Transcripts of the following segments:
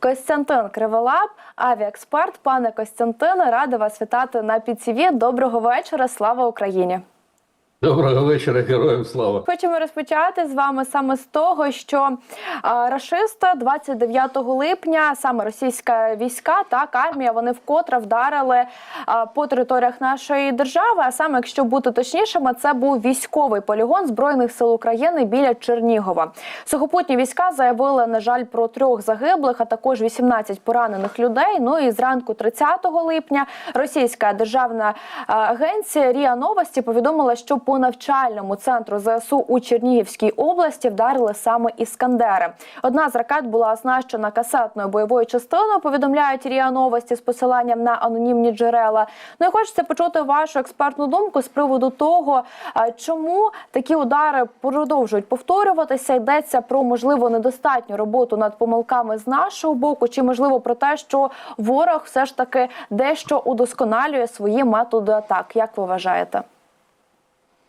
Костянтин Криволап, авіаексперт. Пане Костянтине, рада вас вітати на ПІЦІВІ. Доброго вечора. Слава Україні. Доброго вечора, героям слава. Хочемо розпочати з вами саме з того, що а, рашисти 29 липня, саме російська війська, так армія, вони вкотре вдарили по територіях нашої держави. А саме, якщо бути точнішими, це був військовий полігон збройних сил України біля Чернігова. Сухопутні війська заявили, на жаль, про трьох загиблих, а також 18 поранених людей. Ну і зранку 30 липня російська державна агенція Ріа Новості повідомила, що по навчальному центру ЗСУ у Чернігівській області вдарили саме іскандери. Одна з ракет була оснащена касетною бойовою частиною. Повідомляють Ріа Новості з посиланням на анонімні джерела. Ну і хочеться почути вашу експертну думку з приводу того, чому такі удари продовжують повторюватися. Йдеться про можливо недостатню роботу над помилками з нашого боку, чи можливо про те, що ворог все ж таки дещо удосконалює свої методи атак. Як ви вважаєте?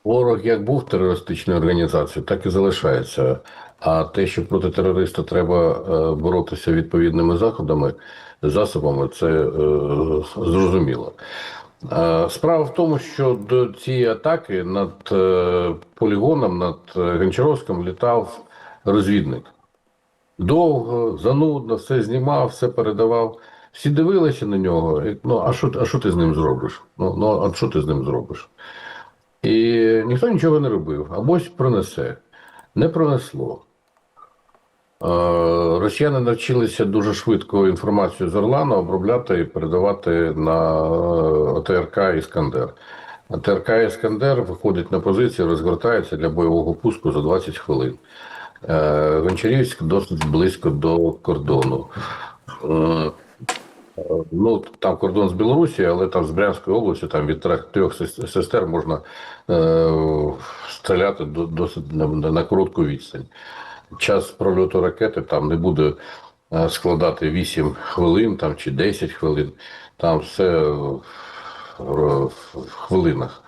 Ворог як був терористичною організацією, так і залишається. А те, що проти терориста треба е, боротися відповідними заходами, засобами, це е, зрозуміло. Е, Справа в тому, що до цієї атаки над полігоном, над Гончаровським літав розвідник. Довго, занудно, все знімав, все передавав. Всі дивилися на нього. Ну, а що, а що ти з ним зробиш? Ну, ну, а що ти з ним зробиш? І ніхто нічого не робив. Абось пронесе. Не пронесло. Е, Росіяни навчилися дуже швидко інформацію з Орлана обробляти і передавати на е, ОТРК Іскандер. ОТРК Іскандер виходить на позицію, розгортається для бойового пуску за 20 хвилин. Е, Гончарівськ досить близько до кордону. Ну, там кордон з Білорусі, але там з Брянської області, там від трьох- сестер можна е, стріляти до- досить на, на коротку відстань. Час прольоту ракети там не буде е, складати 8 хвилин там, чи 10 хвилин. Там все в, хвилинах.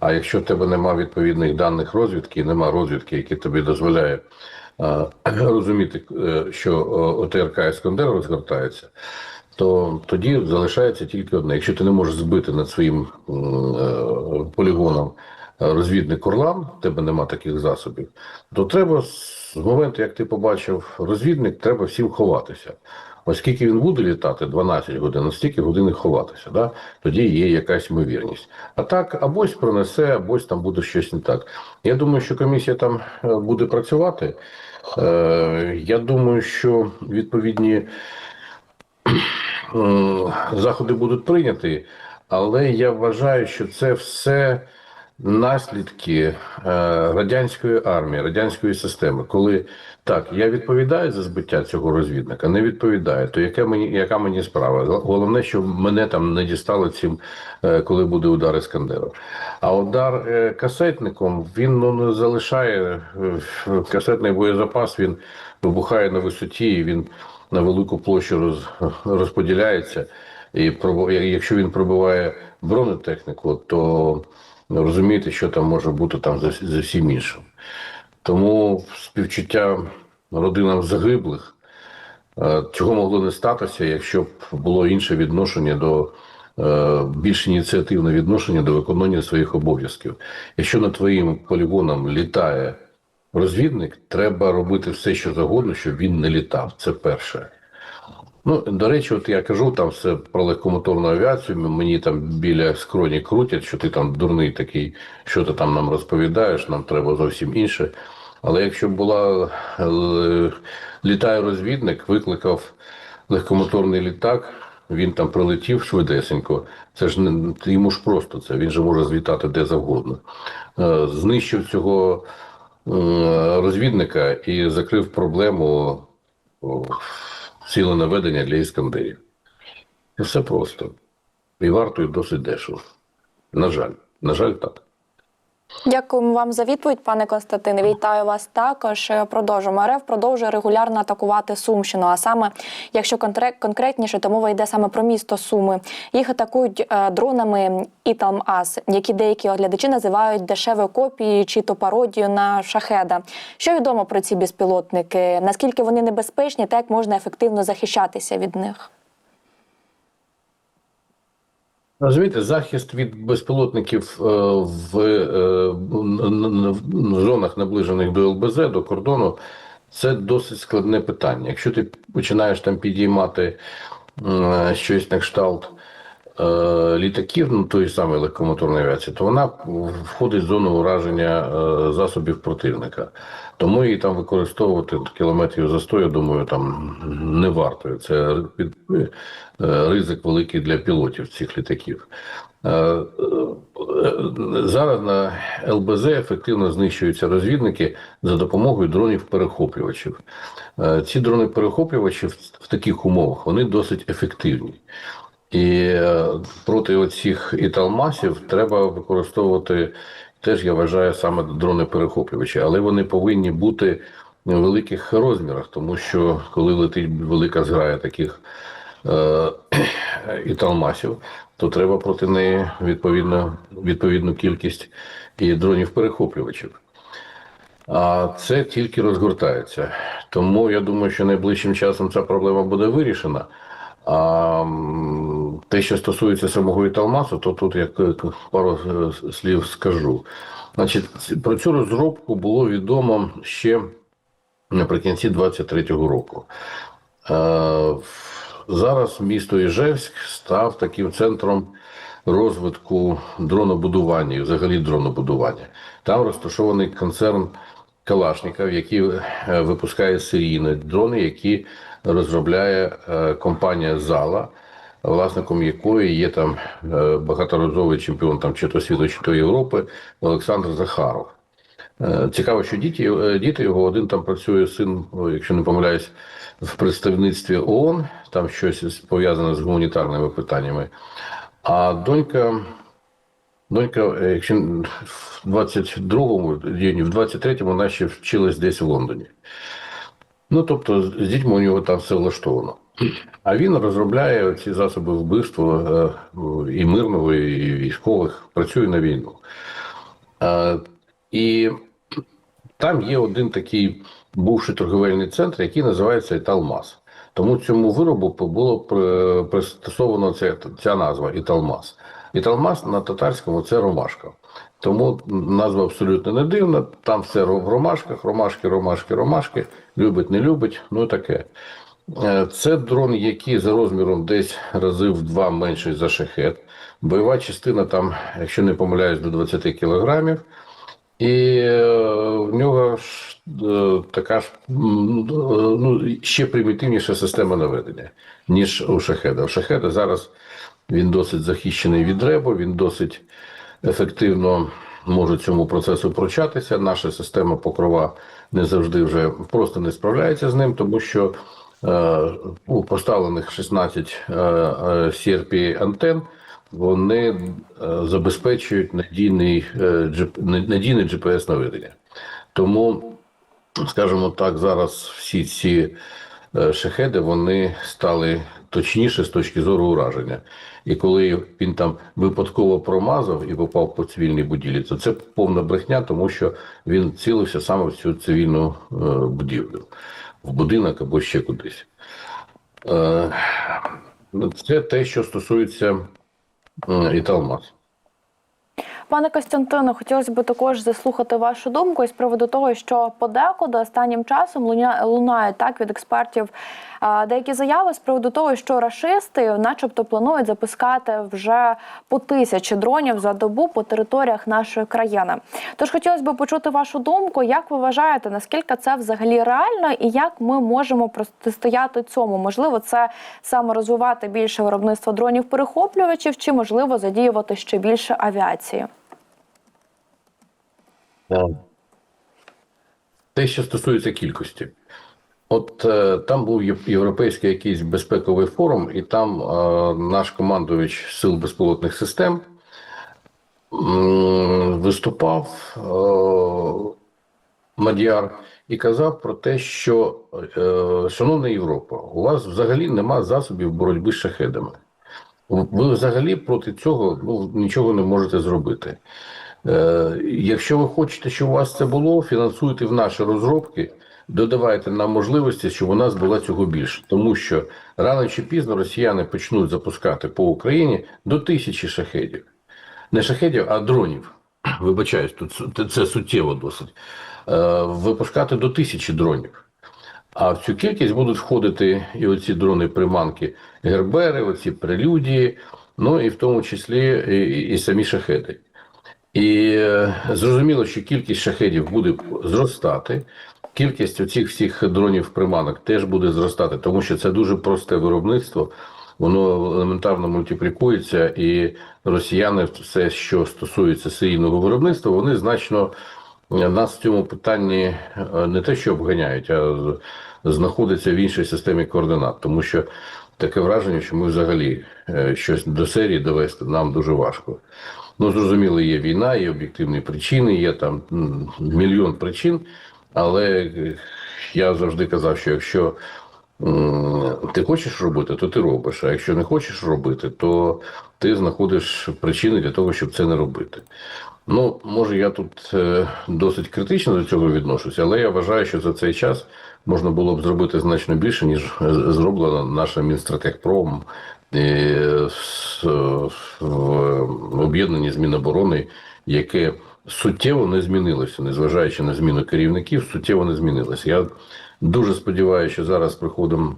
А якщо в тебе немає відповідних даних розвідки, нема розвідки, які тобі дозволяє е, розуміти, е, що ОТРК Іскандер розгортається, то тоді залишається тільки одне. Якщо ти не можеш збити над своїм е, полігоном е, розвідник Орлан, в тебе нема таких засобів, то треба з моменту, як ти побачив розвідник, треба всім ховатися. Оскільки він буде літати 12 годин, настільки годин і ховатися, да? тоді є якась ймовірність. А так, абось пронесе, абось там буде щось не так. Я думаю, що комісія там е, буде працювати. Е, Я думаю, що відповідні заходи будуть прийняті, але я вважаю, що це все наслідки е, радянської армії, радянської системи. Коли так, я відповідаю за збиття цього розвідника, не відповідаю, то яка мені, яка мені справа? Головне, щоб мене там не дістали цим, е, коли буде удар Іскандера. А удар е, касетником він ну, не залишає е, касетний боєзапас, він вибухає на висоті, і він на велику площу роз, розподіляється. І якщо він пробиває бронетехніку, то розумієте, що там може бути там за, за всім іншим. Тому співчуття родинам загиблих, е, чого могло не статися, якщо б було інше відношення до е, більш ініціативне відношення до виконання своїх обов'язків. Якщо над твоїм полігоном літає розвідник, треба робити все, що завгодно, щоб він не літав. Це перше. Ну, до речі, от я кажу там все про легкомоторну авіацію. Мені там біля скроні крутять, що ти там дурний такий, що ти там нам розповідаєш, нам треба зовсім інше. Але якщо була е, літає розвідник, викликав легкомоторний літак, він там прилетів швидесенько. Це ж не йому ж просто це. Він же може злітати де завгодно. Е, Знищив цього розвідника і закрив проблему. ціленаведення наведення для іскандерів. Все просто. І вартує досить дешево. На жаль, на жаль, так. Дякуємо вам за відповідь, пане Константине. Вітаю вас також. Е, Продовжуємо. РФ продовжує регулярно атакувати Сумщину. А саме, якщо конкретніше, то мова йде саме про місто Суми. Їх атакують е, дронами Італм-Ас, які деякі оглядачі називають дешевою копією чи то пародією на шахеда. Що відомо про ці безпілотники? Наскільки вони небезпечні, та як можна ефективно захищатися від них? Розумієте, захист від безпілотників е, в, е, зонах, наближених до ЛБЗ, до кордону, це досить складне питання. Якщо ти починаєш там підіймати щось на кшталт е, літаків, ну тої самої легкомоторної авіації, то вона входить в зону ураження е, засобів противника. Тому її там використовувати кілометрів за 100, я думаю, там не варто. Це е, ризик великий для пілотів цих літаків. Е, е, Зараз на ЛБЗ ефективно знищуються розвідники за допомогою дронів-перехоплювачів. Е, Ці дрони-перехоплювачі в таких умовах вони досить ефективні. І е, проти оцих італмасів треба використовувати теж, я вважаю, саме дрони-перехоплювачі, але вони повинні бути в великих розмірах, тому що коли летить велика зграя таких е, італмасів, то треба проти неї відповідно, відповідну кількість і дронів-перехоплювачів. А це тільки розгортається. Тому я думаю, що найближчим часом ця проблема буде вирішена. А те, що стосується самого Італмасу, то тут я пару слів скажу. Значить, про цю розробку було відомо ще наприкінці 23-го року. Е, Зараз місто Іжевськ став таким центром розвитку дронобудування взагалі дронобудування. Там розташований концерн Калашников, який е, випускає серійні дрони, які розробляє е, компанія Зала, власником якої є там е, багаторазовий чемпіон там чи то світу, чи то Європи Олександр Захаров. Е, Цікаво, що діти, е, діти його один там працює син, якщо не помиляюсь, в представництві ООН, там щось пов'язане з гуманітарними питаннями. А донька, донька, якщо в 22-му, в 23-му вона ще вчилась десь в Лондоні. Ну, тобто, з дітьми у нього там все влаштовано. А він розробляє ці засоби вбивства е, і мирного, і військових, працює на війну. Е, І там є один такий бувший торговельний центр, який називається Італмас. Тому цьому виробу було при- пристосовано ця, ця назва Італмас. Італмас на татарському це ромашка. Тому назва абсолютно не дивна. Там все в ромашках, ромашки, ромашки, ромашки. Любить, не любить, ну таке. Е, Це дрон, який за розміром десь рази в два менший за шахет. Бойова частина там, якщо не помиляюсь, до 20 кілограмів. І е, в нього ж е, така ж ну, ще примітивніша система наведення, ніж у шахеда. У шахеда зараз він досить захищений від ребу, він досить ефективно може цьому процесу прочатися. Наша система покрова не завжди вже просто не справляється з ним, тому що е, у поставлених 16 е, е, CRP антен вони е, забезпечують надійний, е, надійне GPS наведення. Тому, скажімо так, зараз всі ці шахеди вони стали точніше з точки зору ураження. І коли він там випадково промазав і попав по цивільній будівлі, то це повна брехня, тому що він цілився саме в цю цивільну будівлю, в будинок або ще кудись. Е, Це те, що стосується е, Італмас. Пане Костянтине, хотілося б також заслухати вашу думку із приводу того, що подекуди останнім часом лунають так від експертів деякі заяви з приводу того, що рашисти, начебто, планують запускати вже по тисячі дронів за добу по територіях нашої країни. Тож хотілося б почути вашу думку. Як ви вважаєте, наскільки це взагалі реально, і як ми можемо протистояти цьому? Можливо, це саме розвивати більше виробництво дронів перехоплювачів, чи можливо задіювати ще більше авіації? Те, що стосується кількості, от е, там був європейський якийсь безпековий форум, і там е, наш командувач сил безпілотних систем м, виступав е, Мадяр і казав про те, що, е, шановна Європа, у вас взагалі нема засобів боротьби з шахедами. Ви взагалі проти цього ну, нічого не можете зробити. Е, якщо ви хочете, щоб у вас це було, фінансуйте в наші розробки, додавайте нам можливості, щоб у нас було цього більше. Тому що рано чи пізно росіяни почнуть запускати по Україні до тисячі шахедів. Не шахедів, а дронів. Вибачаюсь, тут це суттєво досить. Е, випускати до тисячі дронів. А в цю кількість будуть входити і оці дрони-приманки Гербери, оці прелюдії, ну і в тому числі і, і самі шахеди. І е, зрозуміло, що кількість шахедів буде зростати, кількість оцих всіх дронів-приманок теж буде зростати, тому що це дуже просте виробництво, воно елементарно мультиплікується, і росіяни, все, що стосується серійного виробництва, вони значно е, нас в цьому питанні е, не те, що обганяють, а знаходяться в іншій системі координат, тому що таке враження, що ми взагалі щось до серії довести нам дуже важко. Ну, зрозуміло, є війна, є об'єктивні причини, є там мільйон причин, але е, я завжди казав, що якщо ти хочеш робити, то ти робиш. А якщо не хочеш робити, то ти знаходиш причини для того, щоб це не робити. Ну, може, я тут е, досить критично до цього відношуся, але я вважаю, що за цей час можна було б зробити значно більше, ніж е, зроблено нашим Мінстратегпромом в об'єднанні з Міноборони, яке суттєво не змінилося, незважаючи на зміну керівників, суттєво не змінилося. Я дуже сподіваюся, що зараз приходом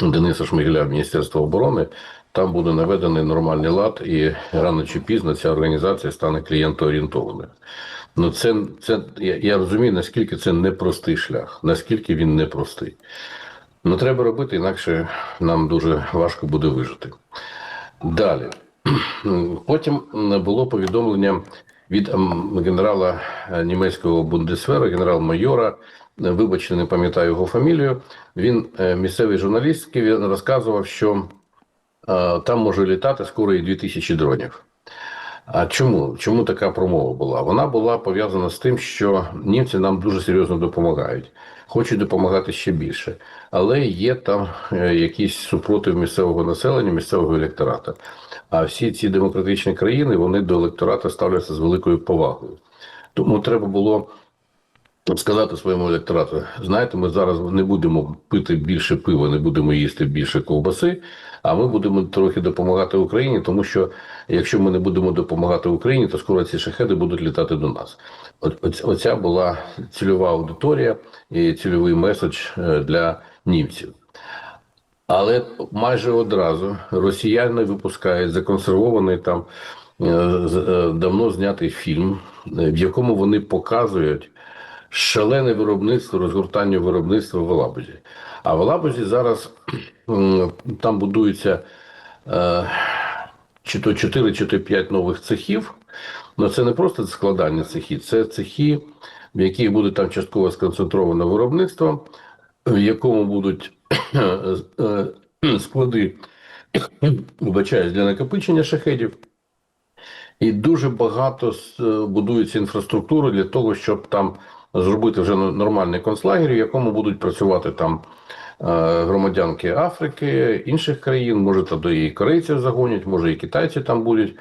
Дениса Шмигеля в Міністерство оборони там буде наведений нормальний лад, і рано чи пізно ця організація стане клієнтоорієнтованою. Ну, це, це я, я розумію, наскільки це непростий шлях, наскільки він непростий. Ну, треба робити, інакше нам дуже важко буде вижити. Далі. Потім було повідомлення від генерала е, німецького бундесвера, генерал-майора. Вибачте, не пам'ятаю його фамілію. Він е, місцевий журналіст, він розказував, що е, там може літати скоро і 2000 дронів. А чому? Чому така промова була? Вона була пов'язана з тим, що німці нам дуже серйозно допомагають, хочуть допомагати ще більше, але є там е, якийсь супротив місцевого населення, місцевого електората. А всі ці демократичні країни вони до електората ставляться з великою повагою. Тому треба було сказати своєму електорату: знаєте, ми зараз не будемо пити більше пива, не будемо їсти більше ковбаси, а ми будемо трохи допомагати Україні, тому що якщо ми не будемо допомагати Україні, то скоро ці шахеди будуть літати до нас. От оця була цільова аудиторія і цільовий меседж е, для німців. Але майже одразу росіяни випускають законсервований там е, е, давно знятий фільм, в якому вони показують шалене виробництво, розгортання виробництва в Алабузі. А в Алабузі зараз там будується е, чи то 4, чи то 5 нових цехів. Ну це не просто складання цехів, це цехи, в яких буде там частково сконцентроване виробництво, в якому будуть е, склади, вибачаюсь, для накопичення шахедів. І дуже багато е, будується інфраструктури для того, щоб там зробити вже нормальний концлагер, в якому будуть працювати там е, громадянки Африки, інших країн, може то і корейців загонять, може і китайці там будуть.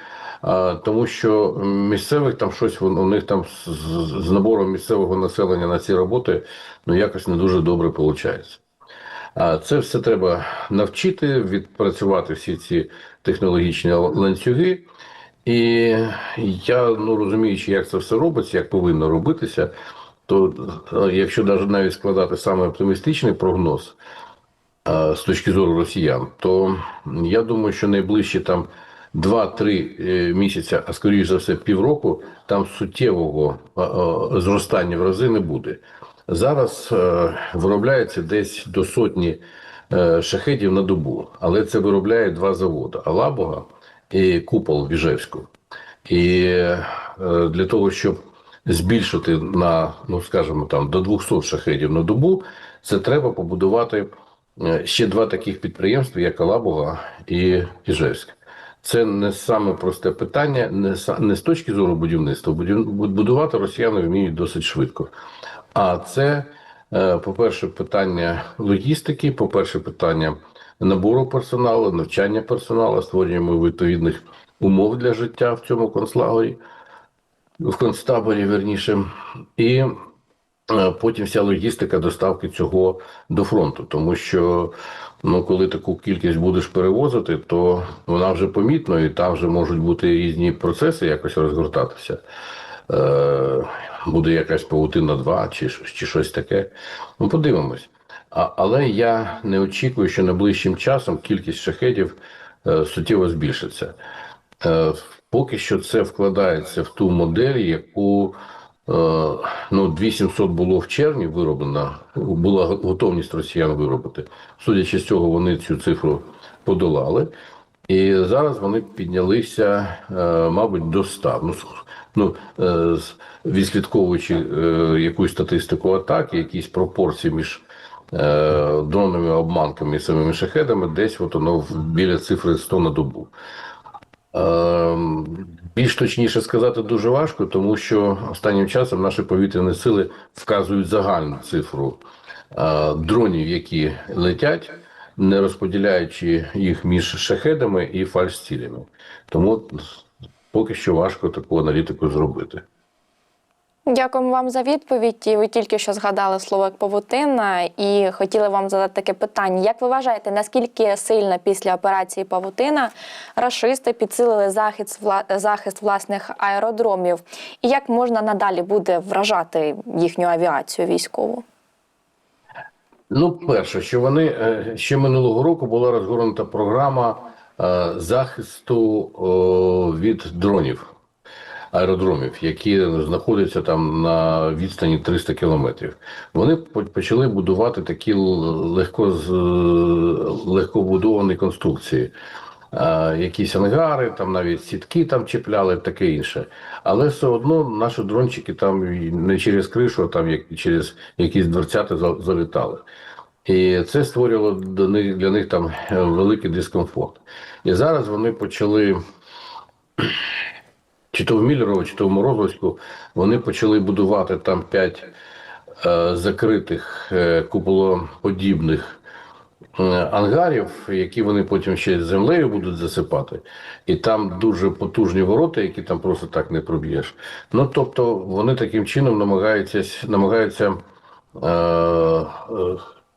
Тому що місцевих там щось у них там з, набором місцевого населення на ці роботи ну якось не дуже добре виходить. А це все треба навчити, відпрацювати всі ці технологічні ланцюги. І я ну розуміючи, як це все робиться, як повинно робитися, то е, якщо навіть навіть складати саме оптимістичний прогноз е, з точки зору росіян, то я думаю, що найближчі там 2-3 е, місяця, а скоріш за все півроку, там суттєвого е, е, зростання в рази не буде. Зараз виробляється десь до сотні шахедів на добу, але це виробляє два заводи: Алабуга і Купол Біжевську. І для того, щоб збільшити на, ну скажімо, там до 200 шахедів на добу, це треба побудувати ще два таких підприємства, як Алабуга і Іжевськ. Це не саме просте питання, не, не з точки зору будівництва. Будів- Будувати росіяни вміють досить швидко. А це, е, по-перше, питання логістики, по-перше, питання набору персоналу, навчання персоналу, створюємо відповідних умов для життя в цьому концлагері, в концтаборі, верніше. І потім вся логістика доставки цього до фронту. Тому що ну, коли таку кількість будеш перевозити, то вона вже помітно, і там вже можуть бути різні процеси якось розгортатися. Е, буде якась павутина 2 чи, чи щось таке. Ну, подивимось. А, але я не очікую, що найближчим часом кількість шахедів е, суттєво збільшиться. Е, поки що це вкладається в ту модель, яку е, ну, 2700 було в червні вироблено, була готовність росіян виробити. Судячи з цього, вони цю цифру подолали. І зараз вони піднялися, е, мабуть, до 100. Ну, ну, е, відслідковуючи е, якусь статистику атаки, якісь пропорції між е, дронами, обманками і самими шахедами, десь от воно біля цифри 100 на добу. Ем, Більш точніше сказати дуже важко, тому що останнім часом наші повітряні сили вказують загальну цифру е, дронів, які летять, не розподіляючи їх між шахедами і фальшцілями. Тому поки що важко таку аналітику зробити. Дякуємо вам за відповідь. Ви тільки що згадали слово павутина, і хотіли вам задати таке питання. Як ви вважаєте, наскільки сильно після операції Павутина рашисти підсилили захист, захист власних аеродромів? І як можна надалі буде вражати їхню авіацію військову? Ну, перше, що вони е, ще минулого року була розгорнута програма е, захисту від дронів, аеродромів, які знаходяться там на відстані 300 кілометрів. Вони почали будувати такі легко легкобудовані конструкції. Якісь ангари, там навіть сітки там чіпляли, таке інше. Але все одно наші дрончики там не через кришу, а там через якісь дверцята залітали. І це створювало до них, для них там е, великий дискомфорт. І зараз вони почали, чи то в Міллерово, чи то в Морозовську, вони почали будувати там п'ять е, закритих е, куполоподібних е, ангарів, які вони потім ще землею будуть засипати. І там дуже потужні ворота, які там просто так не проб'єш. Ну тобто вони таким чином намагаються, намагаються е, е,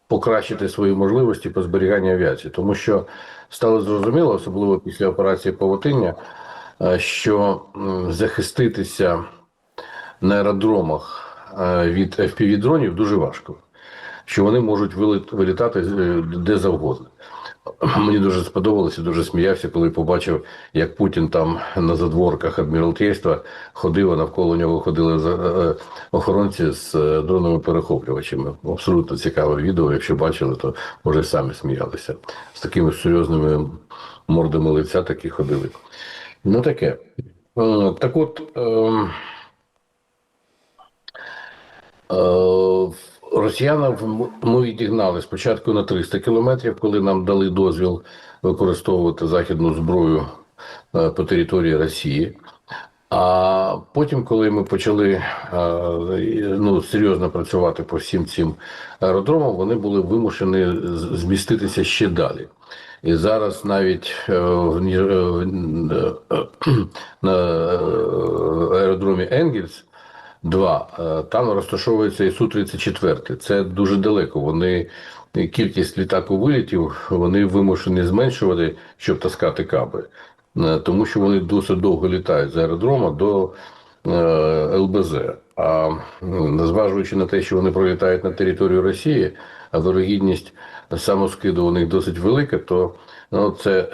покращити свої можливості по зберіганню авіації, тому що стало зрозуміло, особливо після операції Павутиння, е, що захиститися на аеродромах е, від FPV-дронів дуже важко, що вони можуть вилітати е, де завгодно. Мені дуже сподобалося, дуже сміявся, коли побачив, як Путін там на задворках адміралтейства ходив, а навколо нього ходили е, охоронці з е, дроновими перехоплювачами. Абсолютно цікаве відео. Якщо бачили, то може самі сміялися. З такими серйозними мордами лиця такі ходили. Ну таке. Е, Так от. ем, Е, Росіянам ми відігнали спочатку на 300 кілометрів, коли нам дали дозвіл використовувати західну зброю е, по території Росії. А потім, коли ми почали ну, серйозно працювати по всім цим аеродромам, вони були вимушені зміститися ще далі. І зараз навіть е, е, е, на аеродромі Енгельс 2, е, там розташовується і Су-34. Це дуже далеко. Вони кількість літаку вилітів вони вимушені зменшувати, щоб таскати каби. Тому що вони досить довго літають з аеродрома до ЛБЗ. А зважуючи на те, що вони пролітають на територію Росії, а вирогідність самоскиду у них досить велика, то ну, це,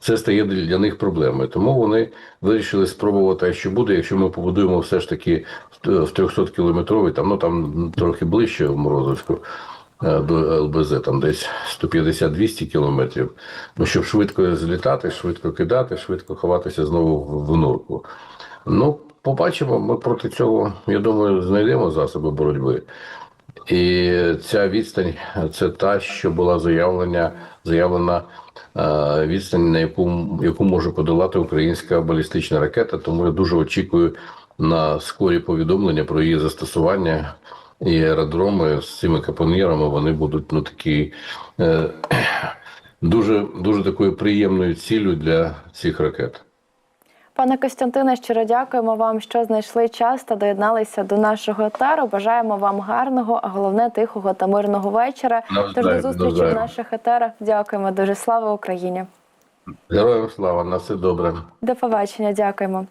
це стає для них проблемою. Тому вони вирішили спробувати, а що буде, якщо ми побудуємо все ж таки в 300 кілометровий, там, ну там трохи ближче в Морозовську. е, До ЛБЗ там десь 150-200 кілометрів. Ну, щоб швидко злітати, швидко кидати, швидко ховатися знову в, в норку. Ну, побачимо, ми проти цього, я думаю, знайдемо засоби боротьби. І ця відстань це та, що була заявлена е, відстань, на яку, яку може подолати українська балістична ракета. Тому я дуже очікую на скорі повідомлення про її застосування. І аеродроми з цими капонірами вони будуть ну такі е, дуже дуже такою приємною ціллю для цих ракет. Пане Костянтине, щиро дякуємо вам, що знайшли час та доєдналися до нашого етеру. Бажаємо вам гарного, а головне тихого та мирного вечора. Тож до Навзаєм, зустрічі в наших етерах. Дякуємо дуже. Слава Україні! Героям слава на все добре. До побачення. Дякуємо.